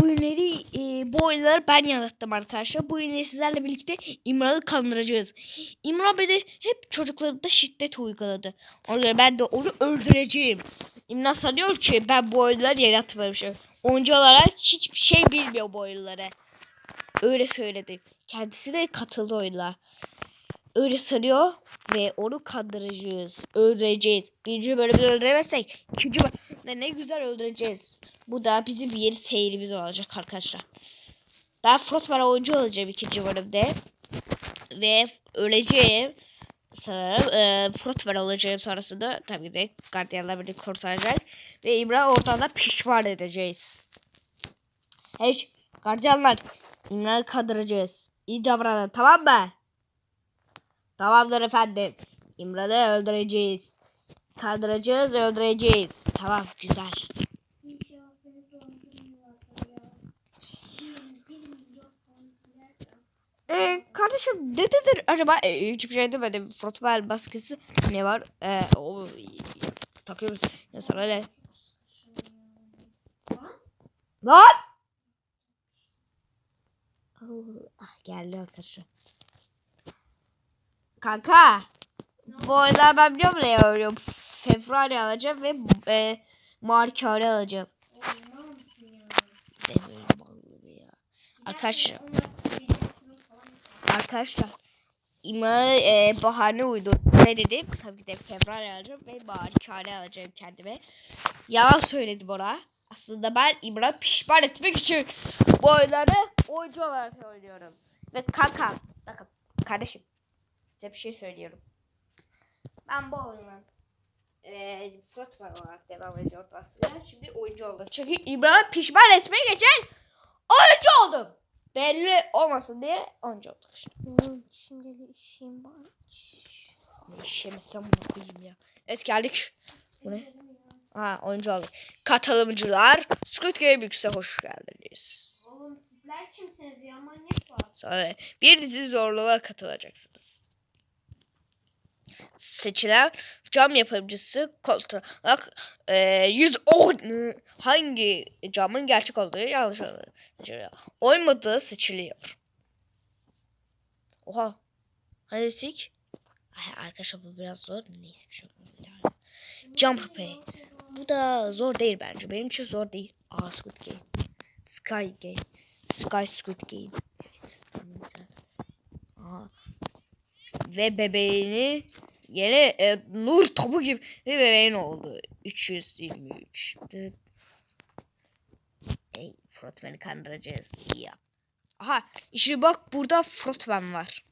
Bu ünleri, e, bu oyunları ben yarattım arkadaşlar. Bu ünleri sizlerle birlikte İmran'ı kandıracağız. İmran beni hep çocuklarımda şiddet uyguladı. Ona ben de onu öldüreceğim. İmran sanıyor ki ben bu oyunları yaratmamışım. Oyuncu olarak hiçbir şey bilmiyor bu oyunları. Öyle söyledi. Kendisi de katıldı oyuna. Öyle sanıyor ve onu kandıracağız. Öldüreceğiz. Birinci bölümde öldüremezsek ikinci bölümde ne güzel öldüreceğiz. Bu da bizim bir yeni seyrimiz olacak arkadaşlar. Ben Frostman oyuncu olacağım ikinci bölümde. Ve öleceğim. Sanırım e, Frostman olacağım sonrasında. Tabii de gardiyanlar beni kurtaracak. Ve İmran oradan da pişman edeceğiz. Hey gardiyanlar. İmran'ı kandıracağız. İyi davranın tamam mı? Tamamdır efendim. İmran'ı öldüreceğiz. Kandıracağız öldüreceğiz. Tamam güzel. Ee, kardeşim ne dedin acaba? Ee, hiçbir şey demedim. Frotbel baskısı ne var? Ee, o takıyoruz. Ya sana ne? Lan! Ah, geldi arkadaşlar. Kanka. Bu oyunlar ben biliyorum ne yapıyorum. Februari alacağım ve e, Markari alacağım. Arkadaşlar. Arkadaşlar İma'ya e, bahane uydu. Ne dedim? Tabii ki de Februari alacağım ve Marikane alacağım kendime. Yalan söyledim ona. Aslında ben İmran'ı pişman etmek için bu oyunları oyuncu olarak oynuyorum. Ve kanka, bakın kardeşim size bir şey söylüyorum. Ben bu oyundan e, Frotman olarak devam ediyordum aslında. Şimdi oyuncu oldum. Çünkü İmran'ı pişman etmek için oyuncu oldum. Belli olmasın diye oyuncu olduk işte. Şimdi işim var. Ne işemesem bunu koyayım ya. Evet geldik. Bu ne? Ha oyuncu olduk. Katılımcılar Squid Game X'e hoş geldiniz. Oğlum sizler kimsiniz ya manyak var. Sonra bir dizi zorluğa katılacaksınız. Seçilen cam yapımcısı kontrol e, 110 hangi camın gerçek olduğu yanlış olduğu oymadığı seçiliyor. Oha. Hadi sik. Arkadaşlar bu biraz zor. Neyse bir şey olmaz. Jump pay. Bu da zor değil bence. Benim için zor değil. Aa Squid Game. Sky Game. Sky Squid Game. Evet. Aha. Ve bebeğini yeni e, nur topu gibi bir bebeğin oldu. 323. Dıt. Ey Frotman'ı kandıracağız. İyi yap. Aha işte bak burada Frotman var.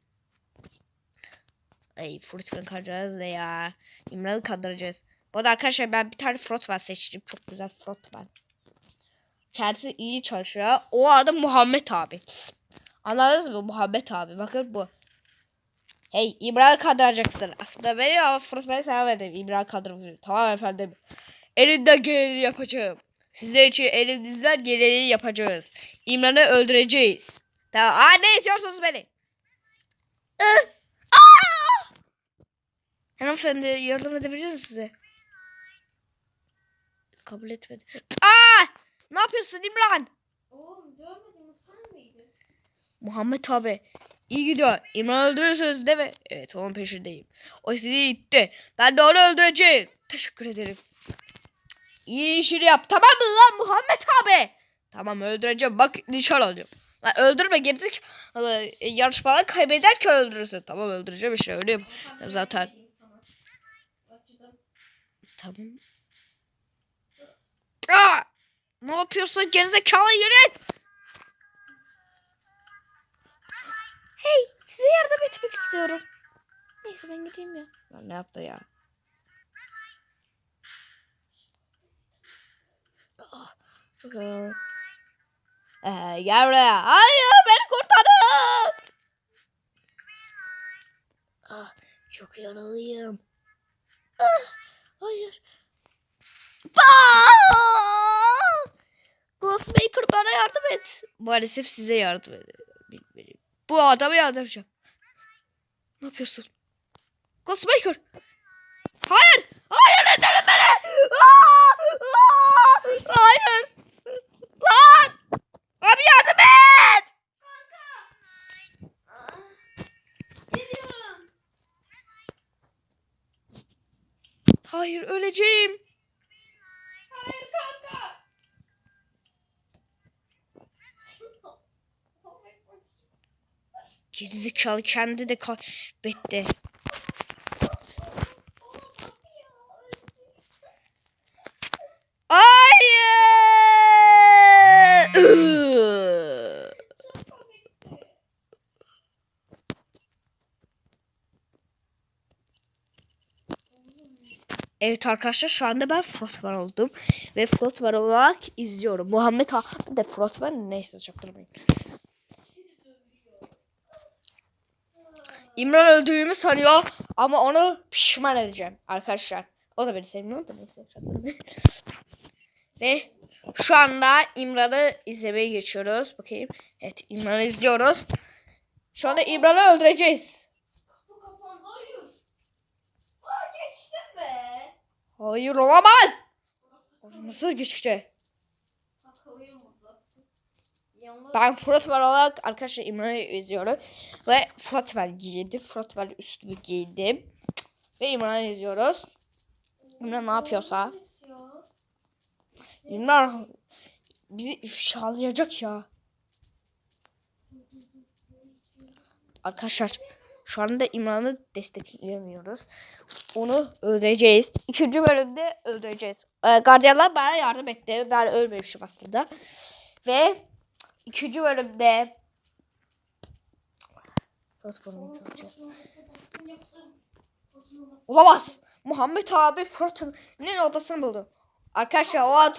Ey Frotman kandıracağız ne ya. İmran'ı kandıracağız. Bu arada arkadaşlar ben bir tane Frotman seçtim. Çok güzel Frotman. Kendisi iyi çalışıyor. O adı Muhammed abi. Anladınız mı? Muhammed abi. Bakın bu. Hey İmran'ı kandıracaksın. Aslında beni ama Frostman'ı sevmedim. İmran'ı kandırmışım. Tamam efendim. Elinden geleni yapacağım. Sizler için elinizden geleni yapacağız. İmran'ı öldüreceğiz. Tamam. Aa ne istiyorsunuz beni? Hanımefendi yardım edebiliriz size. Kabul etmedi. Aa! Ne yapıyorsun İmran? Oğlum görmedim sen miydin? Muhammed abi. İyi gidiyor. İmran öldürürsünüz değil mi? Evet onun peşindeyim. O sizi itti. Ben de onu öldüreceğim. Teşekkür ederim. İyi işini yap. Tamam mı lan Muhammed abi? Tamam öldüreceğim. Bak nişan alacağım. Lan öldürme gerizek. Yarışmalar kaybeder ki öldürürsün. Tamam öldüreceğim işte öyle. Zaten. Tamam. Aa! Ne yapıyorsun gerizekalı yürü. Hey size yardım etmek istiyorum. Neyse ben gideyim ya. Lan ne yaptı ya? Ah, çok iyi. Ee. Hayır beni kurtarın. Ah, çok yaralıyım. Ah, hayır. Aa! Glassmaker bana yardım et. Maalesef size yardım edebilirim. Bu adamı yardıracağım. Ne yapıyorsun? Ghostmaker. Hayır. Hayır ederim beni. Aa, aa, hayır. Lan. Abi yardım et. Hayır öleceğim. Gerizekalı kendi de kaybetti. Evet arkadaşlar şu anda ben frotman oldum. Ve frotman olarak izliyorum. Muhammed abi de frotman neyse çaktırmayın. İmran öldüğümü sanıyor ama onu pişman edeceğim arkadaşlar. O da beni sevmiyor da neyse. Ve şu anda İmran'ı izlemeye geçiyoruz. Bakayım. Evet İmran'ı izliyoruz. Şu anda İmran'ı öldüreceğiz. Hayır olamaz. Nasıl geçti? Ben frotman olarak arkadaşlar İmran'ı izliyorum. Ve frotman giydi. Frotman üstümü giydim. Ve İmran'ı izliyoruz. İmran ne yapıyorsa. İmran bizi ifşalayacak ya. Arkadaşlar şu anda İmran'ı destekleyemiyoruz. Onu öldüreceğiz. İkinci bölümde öldüreceğiz. Ee, gardiyanlar bana yardım etti. Ben ölmemişim aslında. Ve ikinci bölümde Frotman'ı öldüreceğiz. Olamaz. Muhammed abi Frotman'ın odasını buldu. Arkadaşlar o ad...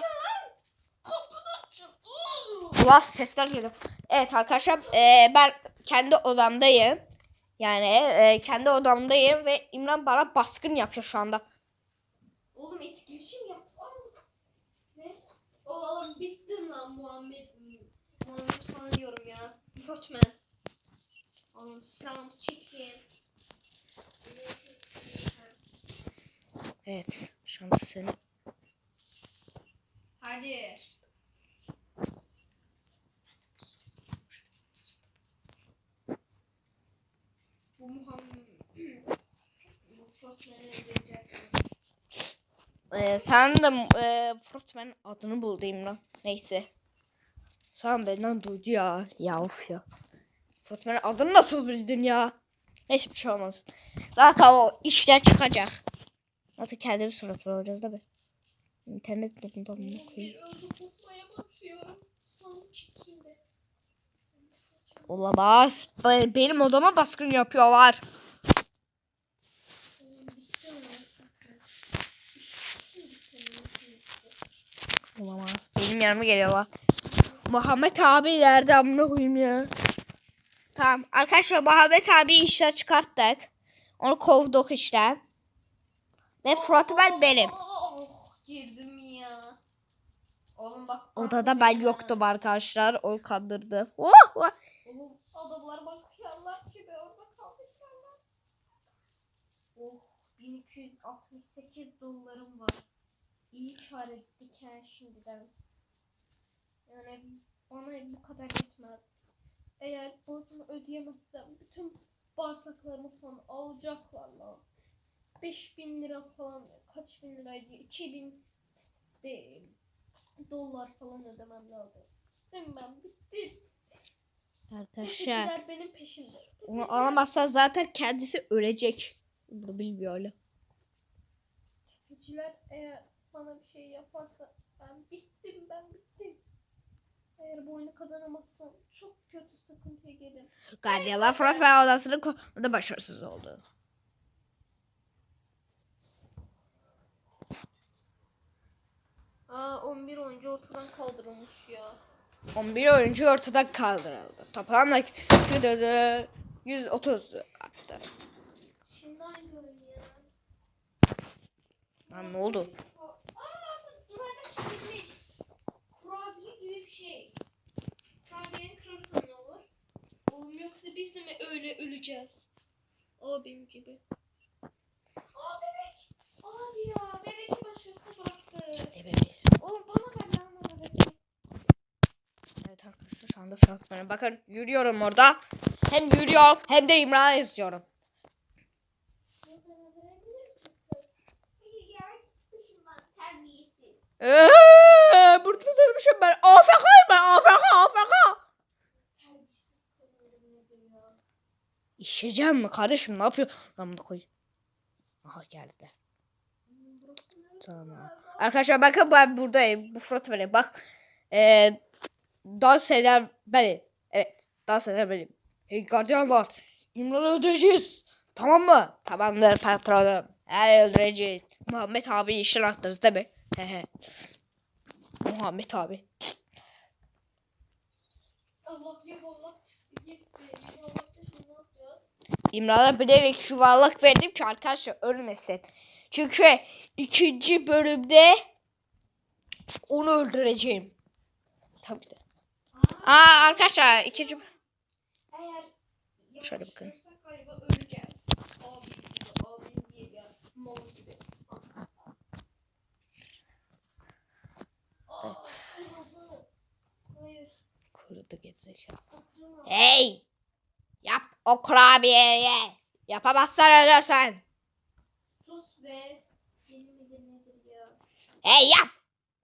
Ulan sesler geliyor. Evet arkadaşlar e, ben kendi odamdayım. Yani e, kendi odamdayım ve İmran bana baskın yapıyor şu anda. Oğlum etkileşim yap. Ne? Oğlum bittin lan Muhammed. Falan diyorum ya. Frotman. Oğlum selam çekin. Evet şu anda seni Hadi. Bu Muhammed. Bu Frotman'ı öldüreceğiz. e, sen de e, Frotman adını buldu İmran. Neyse. Sen benden duydu ya. Ya of ya. Frotman'ın adını nasıl bildin ya? Neyse bir şey olmaz. Zaten o işler çıkacak. Zaten kendimiz Frotman olacağız mi? İnternet durumunda mı Bir koyayım? Olamaz. Be- Benim odama baskın yapıyorlar. Olamaz. Benim yanıma geliyorlar. Muhammed abi nerede amına koyayım ya. Tamam. Arkadaşlar Muhammed abi işten çıkarttık. Onu kovduk işten. Ve Frotman benim. Oh, girdim ya. Oğlum bak. Odada ben yoktum arkadaşlar. O kandırdı. Oh, oh. Oğlum adamlar bakıyorlar gibi orada kalmışlar. Oh 1268 dolarım var. İyi kar ettik ha şimdiden. Yani bana bu kadar yetmez. Eğer borcumu ödeyemezsem bütün bağırsaklarımı falan alacaklar lan. 5000 lira falan kaç bin liraydı? 2000 de, dolar falan ödemem lazım. Bittim ben bittim. Arkadaşlar. Tefeciler benim peşimde. Onu alamazsa zaten kendisi ölecek. Bunu bilmiyor öyle. Tefeciler eğer bana bir şey yaparsa ben bittim ben bittim. Eğer bu oyunu kazanamazsam çok kötü sıkıntıya gelirim. Gardiyalar Frotman odasının konuda başarısız oldu. Aa 11 oyuncu ortadan kaldırılmış ya. 11 oyuncu ortadan kaldırıldı. Toplam like 130 arttı. Şimdi aynı oyun ya. Lan ne oldu? Aa artık duvarda çekilmiş. Şey. Kırarsan ne olur? Oğlum yoksa biz de mi öyle öleceğiz? O benim gibi. Aa bebek. Abi ya bebeki başkasına bıraktı. Dememeyiz. Oğlum bana ver lan o bebeki. Evet arkadaşlar şu anda Frotman'a bakın yürüyorum orada. Hem yürüyorum hem de İmran'ı izliyorum. Bana. Eee, burada durmuşum ben. AFK'yım ben. AFK AFK. Terbiyesiz kadınların nedir ya? İşeceğim mi kardeşim ne yapıyor? Lan bunu koy. Aha geldi. Hmm? Tamam. Arkadaşlar bakın ben buradayım. Bu Fırat benim. Bak. Ee, dans eden benim. Evet. Dans eden benim. Hey gardiyanlar. İmran'ı öldüreceğiz. Tamam mı? Tamamdır patronum. Her öldüreceğiz. Muhammed abi işin attınız değil mi? Muhammed abi. Allah yuvarlak çıktı gitti. Yuvarlak da şimdi ne yapacağız? İmran'a bilerek yuvarlak verdim ki arkadaşlar ölmesin. Çünkü ikinci bölümde onu öldüreceğim. Tabii de. Aa, arkadaşlar ikinci Şöyle bakın. Evet. kurudu kırıldı. Hey! O kurabiyeyi. Yapamazsan ölürsün. Sus be. Hey yap.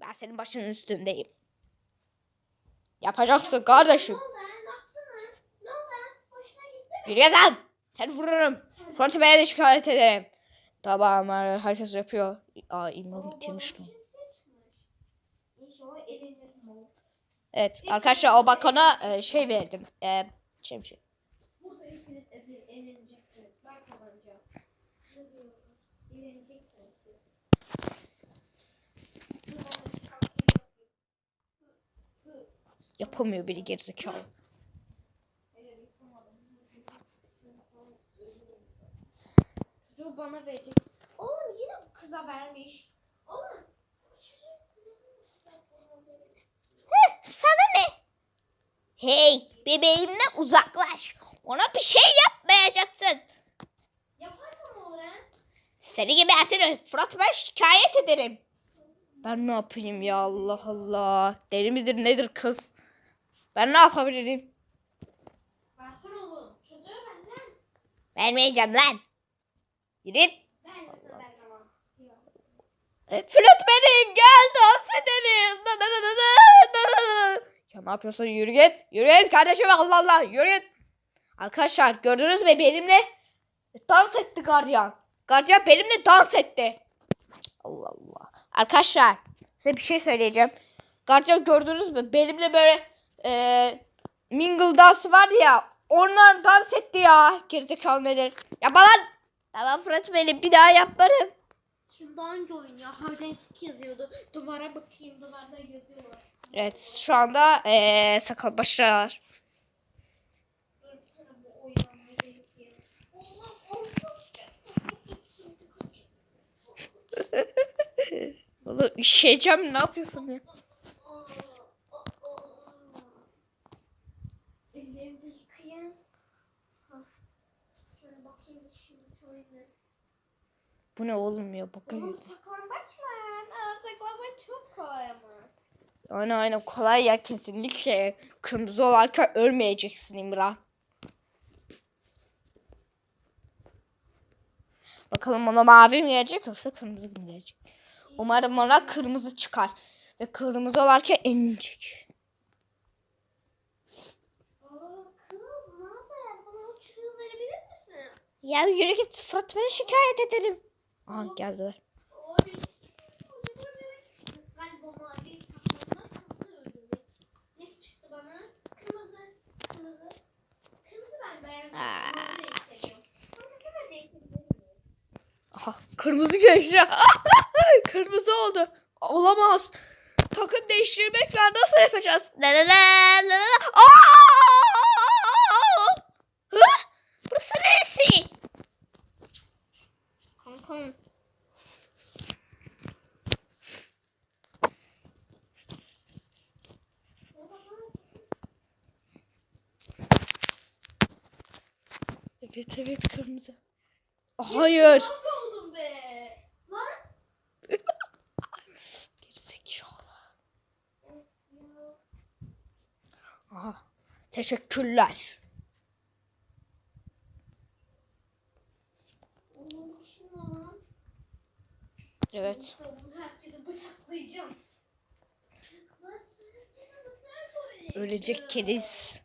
Ben senin başının üstündeyim. Yapacaksın kardeşim. Yürü lan. Seni vururum. Fırat'ı Bey'e de şikayet ederim. Tamam herkes yapıyor. Aa İmran bitirmiş o. Evet arkadaşlar o bakana e, şey verdim. E, şey şey. Burada hepiniz ezil- eğleneceksiniz. Ben kazanacağım. Size diyorum. Eğleneceksiniz siz. Bu bana bir şarkı yapıyor. Hı, hı. Yapamıyor biri gerizekalı. Çocuğu bana verecek. Oğlum yine bu kıza vermiş. Oğlum? Sana ne? Hey bebeğimle uzaklaş. Ona bir şey yapmayacaksın. Seni gibi etini Fırat ben şikayet ederim. Ben ne yapayım ya Allah Allah. Deli midir nedir kız? Ben ne yapabilirim? Versene oğlum. Çocuğu benden. Vermeyeceğim lan. Yürü. git. Vermese ben tamam. Yok. E, Fırat benim gel dans edelim. Da, da, da, da, da, da, da. Ya ne yapıyorsun yürü git. Yürü git kardeşim Allah Allah yürü git. Arkadaşlar gördünüz mü benimle dans etti gardiyan. Gardiyan benimle dans etti. Allah Allah. Arkadaşlar size bir şey söyleyeceğim. Gardiyan gördünüz mü benimle böyle e, mingle dansı var ya ondan dans etti ya. Gerizekalı nedir? Yapma lan. Tamam Fırat benim bir daha yaparım. Şimdi hangi oyun ya? Seek yazıyordu. Duvara bakayım. Duvarda yazıyorlar. Evet şu anda eee sakal başlar. Dur bir tane bu oynanmayı deneyeyim. Oğlum olmuş. Oğlum ne yapıyorsun ya? Bakayım. Bu ne oğlum ya bakın. Oğlum saklambaç. Aa, saklambaç çok kolay ama. Aynen aynen kolay ya kesinlikle. Kırmızı olarken ölmeyeceksin İmran. Bakalım ona mavi mi gelecek yoksa kırmızı mı gelecek? Umarım ona kırmızı çıkar. Ve kırmızı olarken enilecek. Ya yürü git Fırat beni şikayet ederim. Aha geldiler. Aa. Kırmızı geçti. kırmızı oldu. Olamaz. Takım değiştirmek var. Nasıl yapacağız? La la la la. Aa! Hı? Burası neresi? Kankam. Evet evet kırmızı. Hayır oldu be? Lan? Gerizekalı. Aha. Teşekkürler. Evet. Ölecek kediz.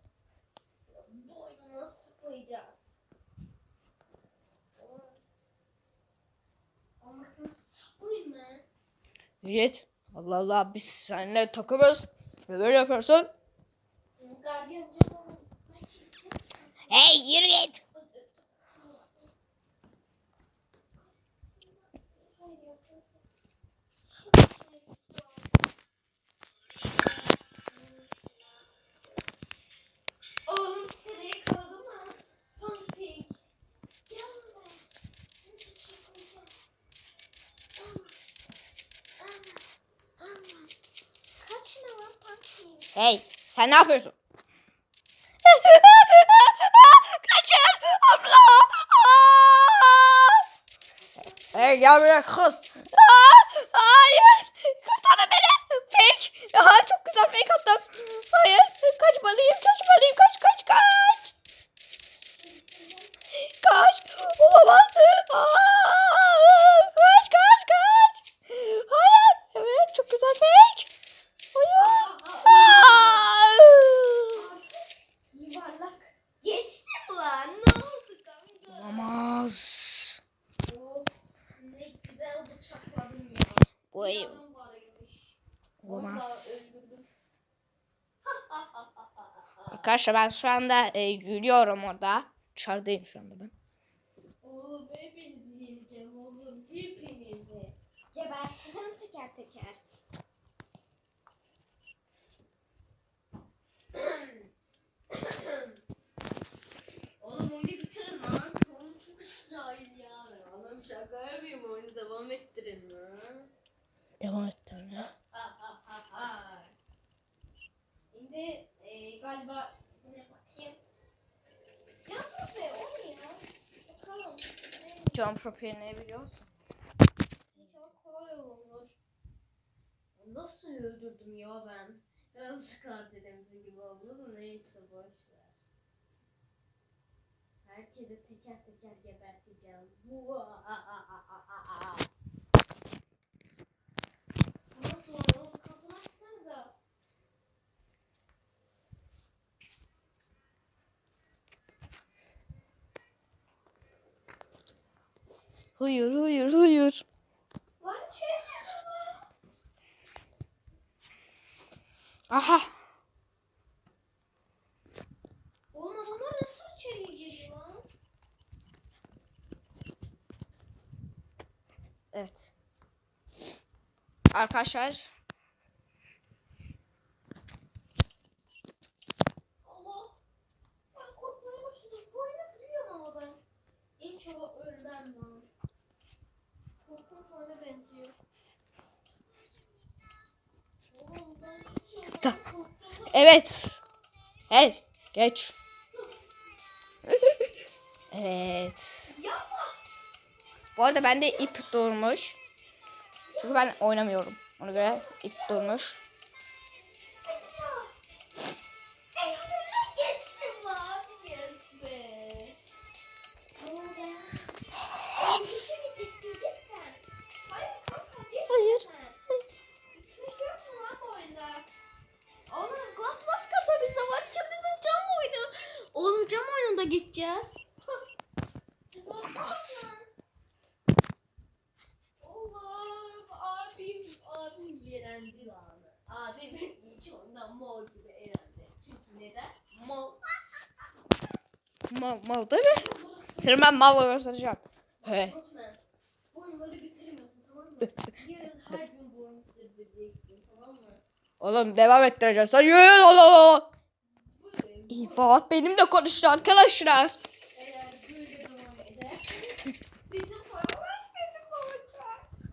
Yiğit. Allah Allah biz seninle takımız. Ve böyle yapıyorsun. Hey yürü git. Oğlum seni yakaladı mı? Pampik. Gel buraya. Hiç şey koyacağım. Ama. Ama. Ama. Kaçma lan Pampik. Hey sen ne yapıyorsun? Kaçın abla. Hey gel buraya kız. Aa, hayır. Kurtarın beni. Fake. Aha, çok güzel fake attım. Hayır. Kaçmalıyım. Kaçmalıyım. Kaç kaç kaç. Kaç. Olamaz. Aa, kaç kaç kaç. Hayır. Evet çok güzel fake. Hayır. Aa. Yuvarlak. Geçtim lan. Ne oldu kanka? Olamaz. Oh, ne güzel bıçakladım ya. Bu Bir ev adam varmış. olamaz. Vallahi öldürdüm. Arkadaşlar ben şu anda e, yürüyorum orada. Dışarıdayım şu anda ben. Oğlum hepinizi yeneceğim oğlum. Hepinizi. Geberteceğim teker teker. Oğlum oyunu bitirin lan. Oğlum çok İsrail ya. Oğlum şaka yapayım oyunu devam ettirin lan. Devam et Tanrı. Şimdi e, galiba ne bakayım. Ya bu be o ne ya? Bakalım. Rope ne biliyor musun? İnşallah kolay olur. Nasıl öldürdüm ya ben? Biraz katilimizin gibi oldu da neyse boş ver. Herkese teker teker geberteceğim. Nasıl Hayır hayır hayır. Aha. Oğlum adamlar nasıl içeri giriyor lan? Evet. Arkadaşlar Allah. Ben korkmaya başladım. Bu oyunu biliyorum ama ben. İnşallah ölmem lan. Korkunç oyuna benziyor. Oğlum ben hiç oyundan Ta- korktum da. Evet. Hey geç. evet. Bu arada bende ip durmuş. Çünkü ben oynamıyorum. Ona göre ip durmuş. Oğlum cam oyununda gideceğiz. Olmaz. Oğlum abim abim yerendi lan. Abim hiç ondan mal gibi eğlendi. Çünkü neden? Mal. Mal mal mi? Seni ben mal göstereceğim. He. Batman, Bu oyunları bitirmiyorsun tamam mı? Yarın her gün bu oyunu sürdüreceksin tamam mı? Oğlum devam ettireceğiz. Hadi yürü oğlum. Böyle İfa benimle konuştu arkadaşlar.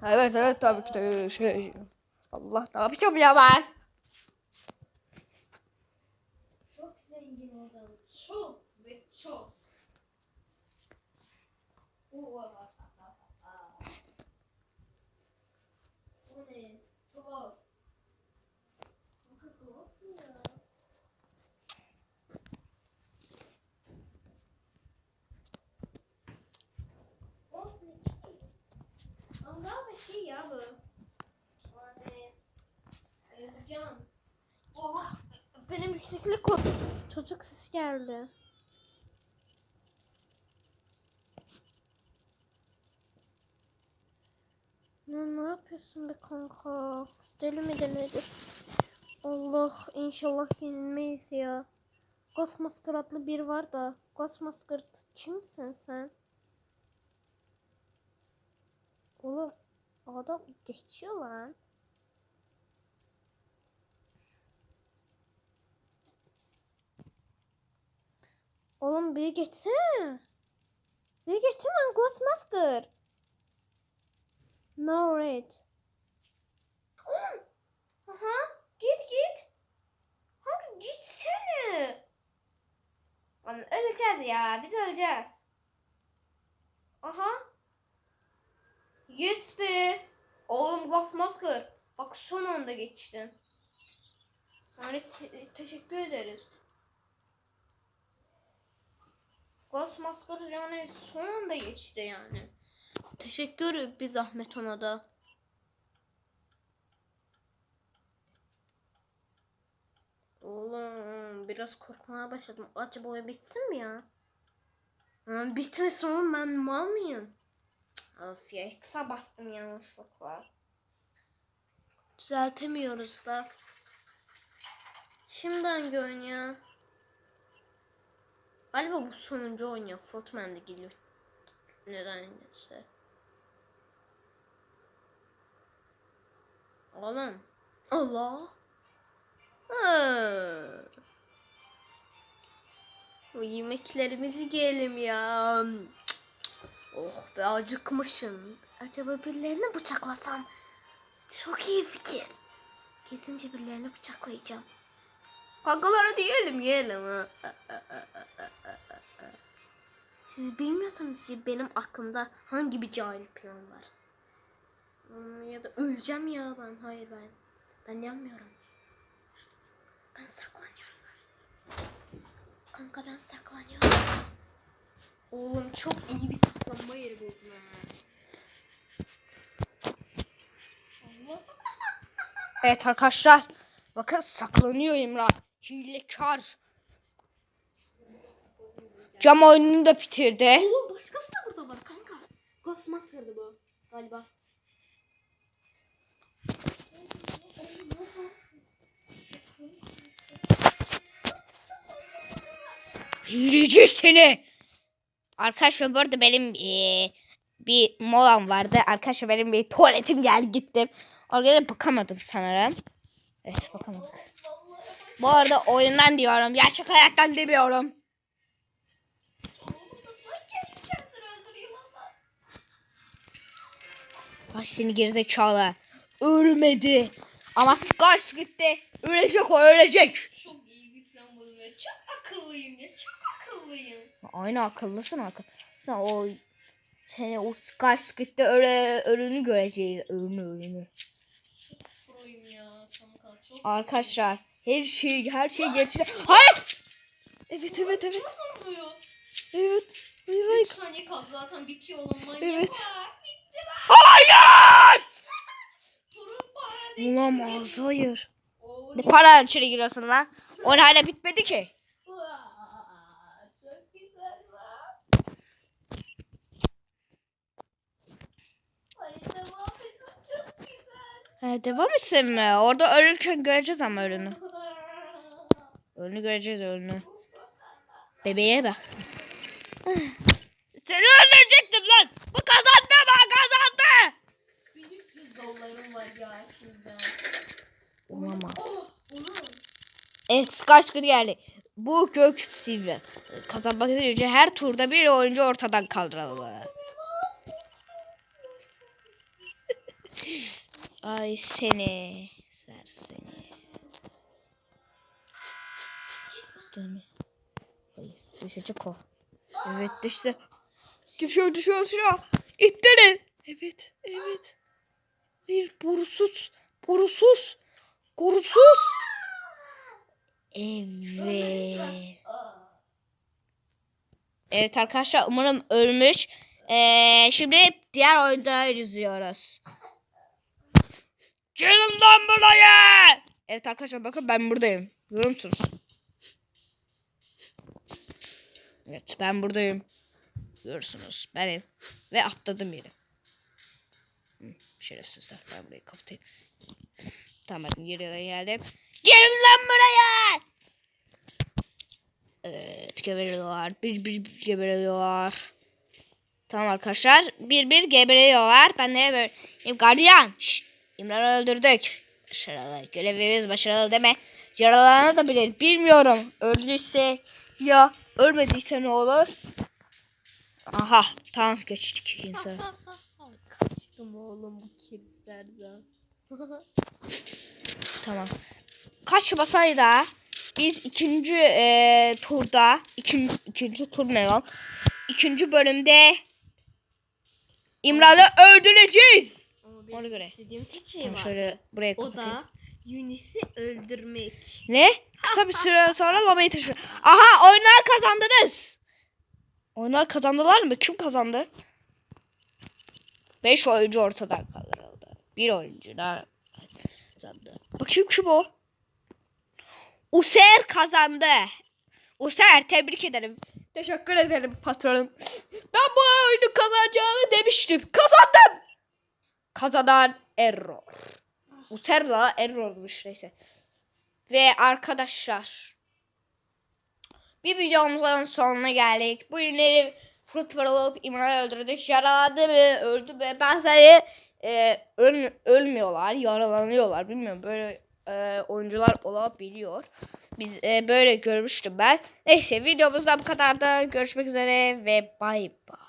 Evet evet tabii ki de şey. Allah ne yapacağım ya ben? Çok zengin oldum. Çok ve çok. Oha. Bu ne? Gloss. Kanka gloss ne ya? Gloss ne ki? Şey ya bu. Cam. Allah benim yükseklik kod. Çocuk sesi geldi. Ne, ne yapıyorsun be kanka? Deli mi de nedir? Allah inşallah yenilmeyiz ya. Ghostmasker adlı bir var da. Ghostmasker kimsin sen? Oğlum adam geçiyor lan. Oğlum biri geçsene. Biri geçsene lan Ghostmasker. No red. Oğlum. Aha. Git git. Kanka gitsene. Lan öleceğiz ya. Biz öleceğiz. Aha. Yes be. Oğlum Glassmasker. Bak son anda geçtin. Yani te- teşekkür ederiz. Glassmasker yani son anda geçti yani. Teşekkür bir zahmet ona da. Oğlum biraz korkmaya başladım. Acaba o bitsin mi ya? Bitmesin oğlum ben mal mıyım? Of kısa bastım yanlışlıkla. Düzeltemiyoruz da. Şimdi hangi oyun ya? Galiba bu sonuncu oyun ya. Fortman de geliyor. Neden işte. Oğlum. Allah. Hı. Bu yemeklerimizi yiyelim ya. Oh be acıkmışım. Acaba birilerini bıçaklasam? Çok iyi fikir. Kesince birilerini bıçaklayacağım. Kankalara diyelim yiyelim. Siz bilmiyorsanız ki benim aklımda hangi bir cahil plan var. Hmm, Ya da öleceğim ya ben. Hayır ben. Ben yanmıyorum. Ben saklanıyorum. Kanka ben saklanıyorum. Oğlum çok iyi bir saklanma yeri buldum ha. Evet arkadaşlar. Bakın saklanıyor İmran. Hilekar. Cam oyununu da bitirdi. Oğlum başkası da burada var kanka. Glass Masker'dı bu galiba. Hileci seni. Arkadaşlar bu arada benim eee, bir molam vardı. Arkadaşlar benim bir tuvaletim geldi gittim. Oraya bakamadım sanırım. Evet bakamadık. Bu arada oyundan diyorum. Gerçek hayattan demiyorum. Ay seni gerizekalı. Ölmedi. Ama Sky gitti. Ölecek o ölecek. Çok iyi güçlendim ve çok akıllıyım ya çok akıllıyım. Aynı akıllısın akıl. Sen o seni o Sky Squid'de öyle ölünü göreceğiz. Ölünü ölünü. Arkadaşlar her şey her şey geçti. Hayır. Evet evet evet. Evet. Hayır hayır. 3 saniye kaldı zaten bitiyor oğlum manyak. Evet. Hayır. Olamaz hayır. Ne para içeri giriyorsun lan? Oyun hala bitmedi ki. Vaa, Çok güzel lan. Ay devam etsin çok Ha, devam etsin mi? Orada ölürken göreceğiz ama ölünü. Ölünü göreceğiz ölünü. Bebeğe bak. Seni öldürecektim lan. Bu kazandı ben kazandı. 1300 dolarım var ya şimdi. Olamaz. Evet Sky Squid geldi. Bu gök sivri. Kazanmak için her turda bir oyuncu ortadan kaldırılır. Ay seni. Ser seni. Değil mi? Hayır. Düşecek o. Evet düştü. Düşüyor düşüyor düşüyor. İttirin. Evet. Evet. Hayır borusuz. Borusuz. Borusuz. Evet. Evet arkadaşlar umarım ölmüş. Ee, şimdi diğer oyuncuları izliyoruz. Gelin lan buraya. Evet arkadaşlar bakın ben buradayım. Görüyor musunuz? Evet ben buradayım. Görüyorsunuz benim. Ve atladım. Hı, Şerefsizler ben burayı kapatayım. Tamam yere geldim. Gelin lan buraya! Evet geberiyorlar. Bir bir bir geberiyorlar. Tamam arkadaşlar. Bir bir geberiyorlar. Ben de böyle gardiyan. Şşş. İmran'ı öldürdük. Başarılı. Görevimiz başarılı deme. Yaralanabilir. Bilmiyorum. Öldüyse ya ölmediyse ne olur? Aha. Tamam geçtik insanı. Kaçtım oğlum bu kerizlerden. Tamam. Kaç basaydı biz ikinci eee, turda ikinci, ikinci tur ne lan? İkinci bölümde İmran'ı öldüreceğiz. Ama Ona benim göre. istediğim tek şey Tamam, var. şöyle buraya O kapatayım. da Yunis'i öldürmek. Ne? Kısa bir süre sonra lobayı taşı. Aha oyunlar kazandınız. Oyunlar kazandılar mı? Kim kazandı? 5 oyuncu ortadan kaldırıldı. Bir oyuncu daha kazandı. Bakayım kim o? User kazandı. User tebrik ederim. Teşekkür ederim patronum. Ben bu oyunu kazanacağını demiştim. Kazandım. Kazanan Error. User la Error'muş neyse. Ve arkadaşlar bir videomuzun sonuna geldik. Bu ürünleri Fruit var olup İmran'ı öldürdük. Yaralandı mı? Öldü mü? Bazıları e, öl, ölmüyorlar. Yaralanıyorlar. Bilmiyorum böyle e, oyuncular olabiliyor. Biz e, böyle görmüştüm ben. Neyse videomuzda bu kadar da görüşmek üzere ve bay bay.